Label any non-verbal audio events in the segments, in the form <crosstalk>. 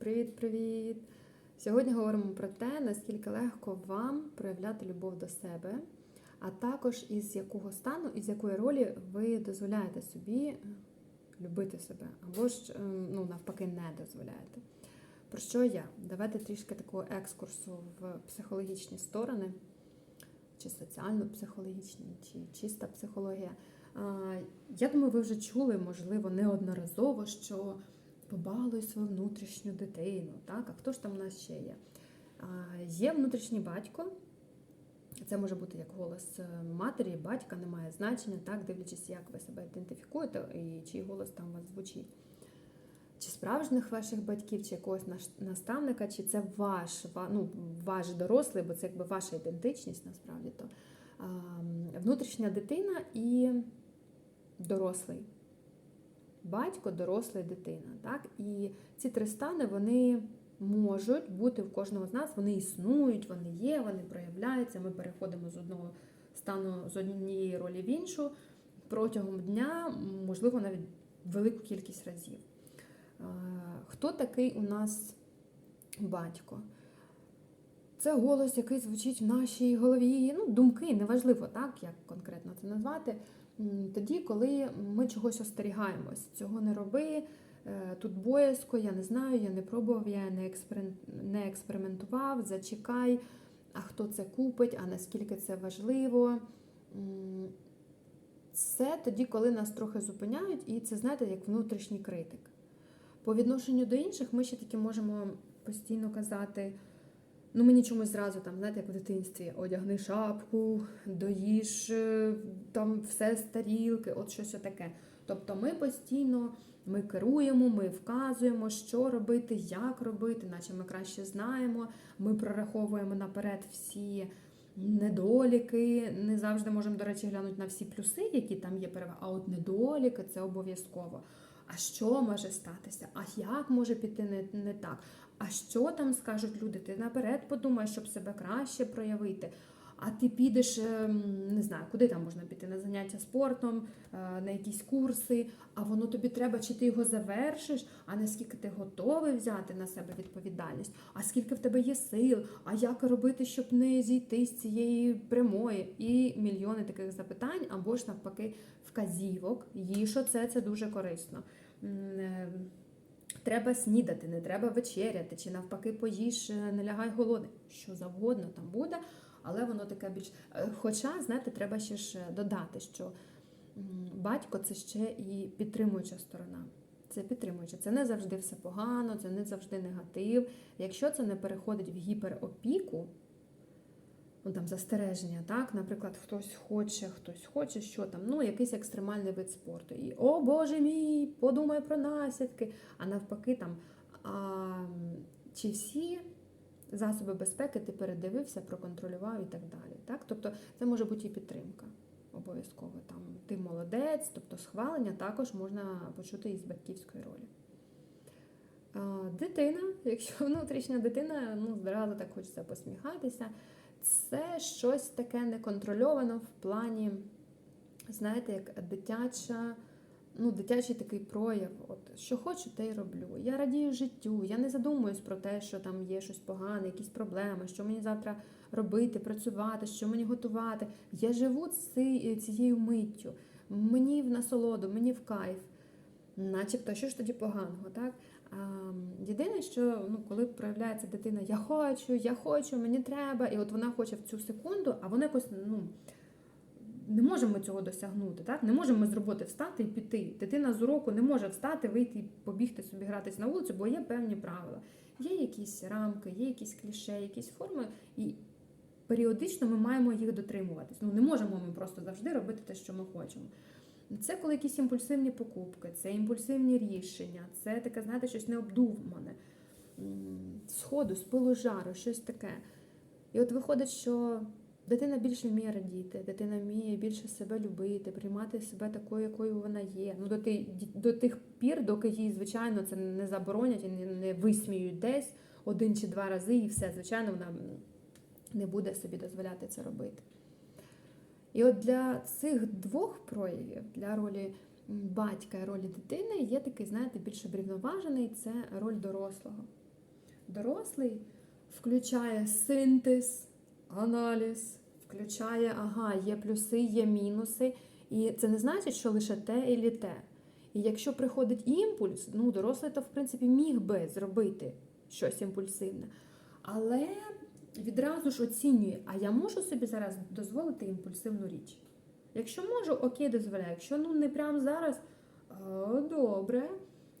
Привіт-привіт! Сьогодні говоримо про те, наскільки легко вам проявляти любов до себе, а також із якого стану, із якої ролі ви дозволяєте собі любити себе, або ж ем, ну, навпаки не дозволяєте. Про що я? Давайте трішки такого екскурсу в психологічні сторони, чи соціально-психологічні, чи чиста психологія. Я думаю, ви вже чули, можливо, неодноразово, що побалуй свою внутрішню дитину. Так? А хто ж там у нас ще є? Є внутрішній батько. Це може бути як голос е, матері, батька, не має значення, так, дивлячись, як ви себе ідентифікуєте і чий голос там у вас звучить. Чи справжніх ваших батьків, чи якогось наставника, чи це ваш, ну, ваш дорослий, бо це якби ваша ідентичність насправді то внутрішня дитина і дорослий. Батько, дорослий, дитина. Так? І ці три стани вони можуть бути в кожного з нас, вони існують, вони є, вони проявляються. Ми переходимо з одного стану, з однієї ролі в іншу протягом дня, можливо, навіть велику кількість разів. Хто такий у нас батько? Це голос, який звучить в нашій голові. Ну, думки, неважливо, так, як конкретно це назвати. Тоді, коли ми чогось остерігаємось, цього не роби, е, тут боязко, я не знаю, я не пробував, я не експериментував, зачекай, а хто це купить, а наскільки це важливо. Це тоді, коли нас трохи зупиняють, і це, знаєте, як внутрішній критик. По відношенню до інших ми ще таки можемо постійно казати. Ну, мені чомусь зразу там, знаєте, як в дитинстві одягни шапку, доїж е, там все з тарілки, от щось таке. Тобто ми постійно ми керуємо, ми вказуємо, що робити, як робити, наче ми краще знаємо. Ми прораховуємо наперед всі недоліки. Не завжди можемо, до речі, глянути на всі плюси, які там є переваги, а от недоліки це обов'язково. А що може статися? А як може піти не, не так? А що там скажуть люди? Ти наперед подумаєш, щоб себе краще проявити. А ти підеш, ем, не знаю, куди там можна піти на заняття спортом, е, на якісь курси, а воно тобі треба, чи ти його завершиш, а наскільки ти готовий взяти на себе відповідальність, а скільки в тебе є сил, а як робити, щоб не зійти з цієї прямої, і мільйони таких запитань, або ж навпаки, вказівок. Їж оце, це дуже корисно. Е, Треба снідати, не треба вечеряти, чи навпаки поїж, е, не лягай голодний. Що завгодно там буде, але воно таке більш. е, Хоча, знаєте, треба ще ж е, додати, що батько це ще і підтримуюча сторона. Це підтримуюча. Це не завжди все погано, це не завжди негатив. Якщо це не переходить в гіперопіку, ну там застереження, так, наприклад, хтось хоче, хтось хоче, що там, ну, якийсь екстремальний вид спорту. І о Боже мій, подумай про наслідки. А навпаки, там, а, чи всі засоби безпеки ти передивився, проконтролював і так далі. Так? Тобто це може бути і підтримка. Обов'язково там ти молодець, тобто схвалення також можна почути із батьківської ролі. Дитина, <laughs> якщо внутрішня дитина, ну зразу так хочеться посміхатися. Це щось таке неконтрольовано в плані, знаєте, як дитяча, ну, дитячий такий прояв. От, що хочу, те й роблю. Я радію життю, я не задумуюсь про те, що там є щось погане, якісь проблеми, що мені завтра робити, працювати, що мені готувати. Я живу ці- цією миттю. Мені в насолоду, мені в кайф. Начебто, що ж тоді поганого, так? А, єдине, що ну, коли проявляється дитина, я хочу, я хочу, мені треба, і от вона хоче в цю секунду, а вона якось ну, не можемо цього досягнути. Так? Не можемо ми з роботи встати і піти. Дитина з уроку не може встати, вийти і побігти собі гратись на вулицю, бо є певні правила. Є якісь рамки, є якісь кліше, якісь форми, і періодично ми маємо їх дотримуватись. Ну, не можемо ми просто завжди робити те, що ми хочемо. Це коли якісь імпульсивні покупки, це імпульсивні рішення, це таке, знаєте, щось необдумане, сходу, з пилу жару, щось таке. І от виходить, що дитина більше вміє радіти, дитина вміє більше себе любити, приймати себе такою, якою вона є. Ну, до, ти, до тих пір, доки їй, звичайно, це не заборонять і не, висміють десь один чи два рази, і все, звичайно, вона не буде собі дозволяти це робити. І от для цих двох проявів, для ролі батька і ролі дитини, є такий, знаєте, більш врівноважений це роль дорослого. Дорослий включає синтез, аналіз, включає, ага, є плюси, є мінуси. І це не значить, що лише те і те. І якщо приходить імпульс, ну дорослий то в принципі міг би зробити щось імпульсивне. Але відразу ж оцінює, а я можу собі зараз дозволити імпульсивну річ. Якщо можу, окей, дозволяю. Якщо ну не прямо зараз, о, добре.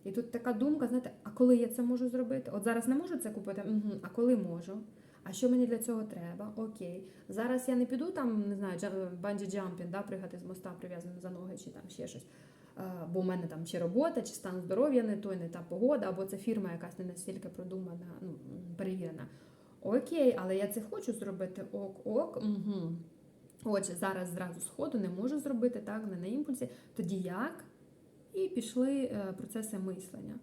І тут така думка, знаєте, а коли я це можу зробити? От зараз не можу це купити, угу. а коли можу? А що мені для цього треба? Окей. Зараз я не піду там, не знаю, банджі джампінг, да, пригати з моста прив'язаним за ноги чи там ще щось. Бо в мене там чи робота, чи стан здоров'я не той, не та погода, або це фірма якась не настільки продумана, ну, перевірена. Окей, але я це хочу зробити ок-ок. Угу. Отже, зараз зразу сходу не можу зробити так, не на імпульсі. Тоді як? І пішли е, процеси мислення.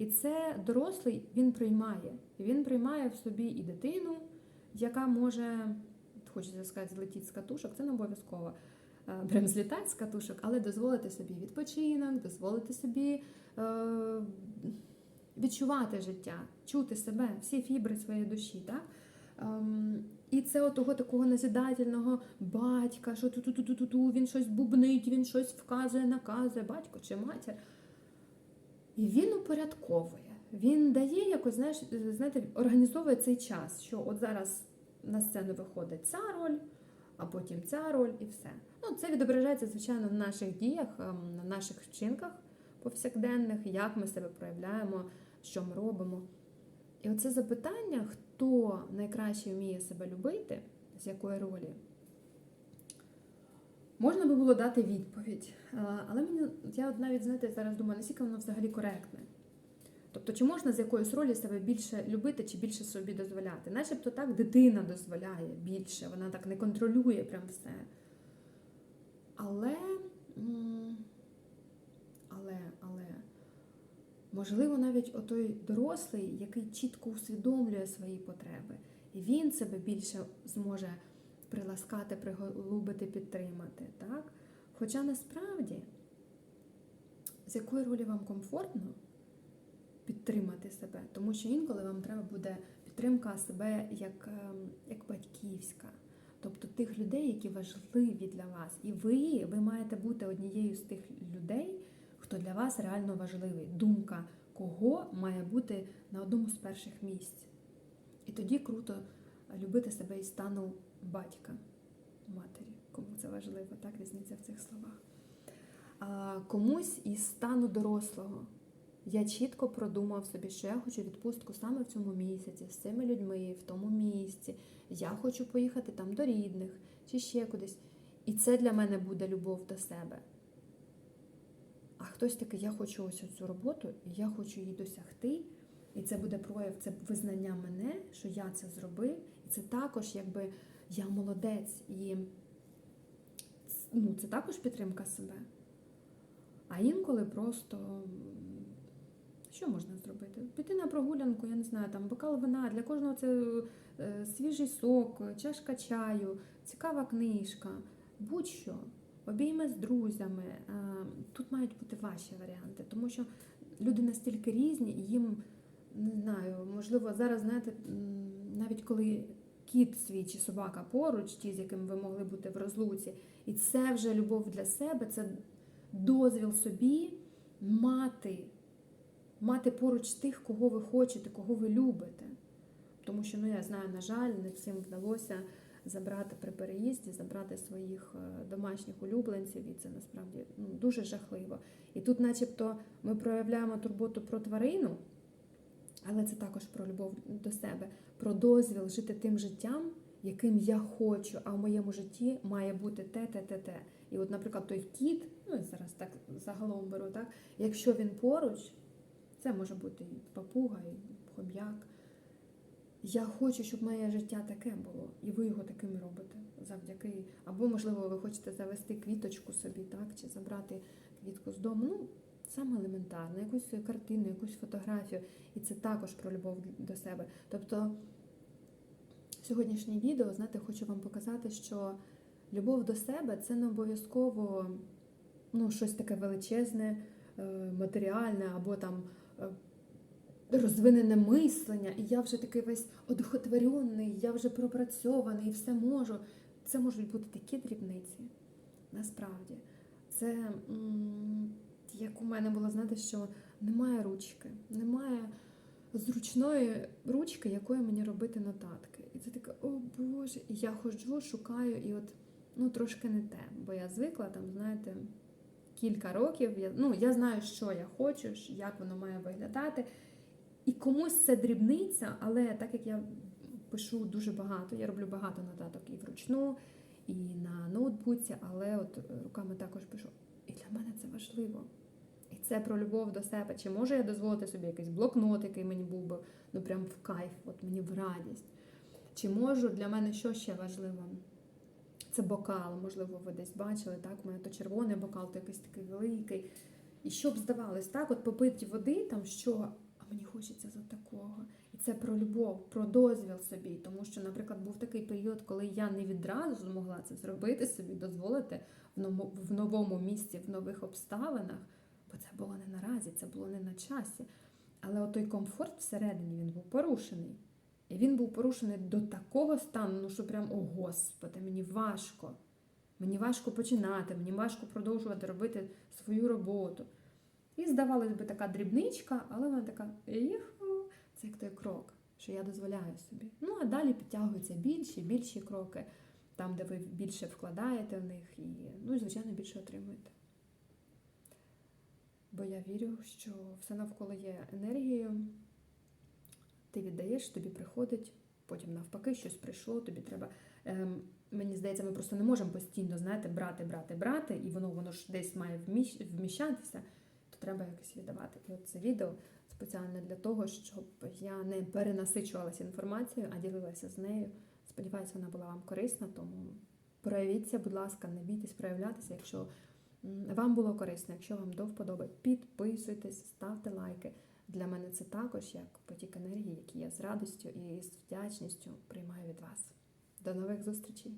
І це дорослий він приймає. Він приймає в собі і дитину, яка може, хочеться сказати, злетіти з катушок, це не обов'язково. е, Прям злітати з катушок, але дозволити собі відпочинок, дозволити собі е, відчувати життя, чути себе, всі фібри своєї душі. Так? Ем, і це отого такого назидательного батька, що ту-ту-ту-ту-ту, він щось бубнить, він щось вказує, наказує, батько чи матір. І він упорядковує. Він дає якось, знаєш, знаєте, організовує цей час, що от зараз на сцену виходить ця роль, а потім ця роль і все. Ну, це відображається, звичайно, в наших діях, ем, на наших вчинках повсякденних, як ми себе проявляємо, що ми робимо. І оце запитання, хто найкраще вміє себе любити, з якої ролі, можна би було дати відповідь. Е, Але мені, я навіть, знаєте, зараз думаю, наскільки воно взагалі коректне. Тобто, чи можна з якоїсь ролі себе більше любити, чи більше собі дозволяти? Начебто так дитина дозволяє більше, вона так не контролює прям все. Але, але, але, можливо, навіть отой дорослий, який чітко усвідомлює свої потреби, і він себе більше зможе приласкати, приголубити, підтримати. Так? Хоча насправді, з якої ролі вам комфортно підтримати себе, тому що інколи вам треба буде підтримка себе як, ем, як батьківська. Тобто тих людей, які важливі для вас. І ви, ви маєте бути однією з тих людей, хто для вас реально важливий. Думка кого має бути на одному з перших місць. І тоді круто любити себе із стану батька, матері, кому це важливо, так, різниця в цих словах. А комусь із стану дорослого. Я чітко продумав собі, що я хочу відпустку саме в цьому місяці, з цими людьми, в тому місці. Я хочу поїхати там до рідних чи ще кудись. І це для мене буде любов до себе. А хтось такий, я хочу ось цю роботу, і я хочу її досягти. І це буде прояв, це визнання мене, що я це зробив. І це також, якби я молодець. І ну, це також підтримка себе. А інколи просто що можна зробити? Піти на прогулянку, я не знаю, там бокал вина, для кожного це е, свіжий сок, чашка чаю, цікава книжка, будь-що. Обійми з друзями. Тут мають бути ваші варіанти, тому що люди настільки різні, їм не знаю, можливо, зараз знаєте, навіть коли кіт свій чи собака поруч, ті, з якими ви могли бути в розлуці, і це вже любов для себе, це дозвіл собі мати мати поруч тих, кого ви хочете, кого ви любите. Тому що, ну я знаю, на жаль, не всім вдалося забрати при переїзді, забрати своїх е, домашніх улюбленців, і це насправді ну, дуже жахливо. І тут, начебто, ми проявляємо турботу про тварину, але це також про любов до себе, про дозвіл жити тим життям, яким я хочу, а в моєму житті має бути те, те, те, те. І от, наприклад, той кіт, ну я зараз так загалом беру, так, якщо він поруч. Це може бути і папуга, і хом'як. Я хочу, щоб моє життя таке було, і ви його таким робите завдяки. Або, можливо, ви хочете завести квіточку собі, так, чи забрати квітку з дому. Ну, саме елементарно, якусь картину, якусь фотографію. І це також про любов до себе. Тобто, сьогоднішнє відео, знаєте, хочу вам показати, що любов до себе це не обов'язково ну, щось таке величезне, матеріальне або там розвинене мислення, і я вже такий весь одухотворений, я вже пропрацьований, і все можу. Це можуть бути такі дрібниці. Насправді, це як у мене було, знаєте, що немає ручки, немає зручної ручки, якою мені робити нотатки. І це таке, о Боже, і я ходжу, шукаю, і от ну трошки не те. Бо я звикла там, знаєте, кілька років. Я, ну, я знаю, що я хочу, як воно має виглядати. І комусь це дрібниця, але так як я пишу дуже багато, я роблю багато нотаток і вручну, і на ноутбуці, але от руками також пишу. І для мене це важливо. Це про любов до себе. Чи можу я дозволити собі якийсь блокнот, який мені був би ну прям в кайф, от мені в радість. Чи можу для мене що ще важливо? Це бокал, можливо, ви десь бачили, так? У мене то червоний бокал, то якийсь такий великий. І щоб здавалось, так, от попити води, там що, а мені хочеться за такого. І це про любов, про дозвіл собі. Тому що, наприклад, був такий період, коли я не відразу змогла це зробити собі, дозволити в новому місці, в нових обставинах, бо це було не наразі, це було не на часі. Але отой комфорт всередині він був порушений. І він був порушений до такого стану, ну що прям, о Господи, мені важко. Мені важко починати, мені важко продовжувати робити свою роботу. І здавалось би, така дрібничка, але вона така «Юху!» це як той крок, що я дозволяю собі. Ну а далі підтягуються більші, більші кроки, там, де ви більше вкладаєте в них і, ну, звичайно, більше отримуєте. Бо я вірю, що все навколо є енергією. Ти віддаєш, тобі приходить, потім навпаки, щось прийшло, тобі треба. Ем, мені здається, ми просто не можемо постійно, знаєте, брати, брати, брати, і воно воно ж десь має вміщатися, то треба якось віддавати. І от це відео спеціально для того, щоб я не перенасичувалася інформацією, а ділилася з нею. Сподіваюся, вона була вам корисна, тому проявіться, будь ласка, не бійтесь проявлятися, якщо вам було корисно, якщо вам до вподоби, підписуйтесь, ставте лайки. Для мене це також як потік енергії, який я з радістю і з вдячністю приймаю від вас. До нових зустрічей!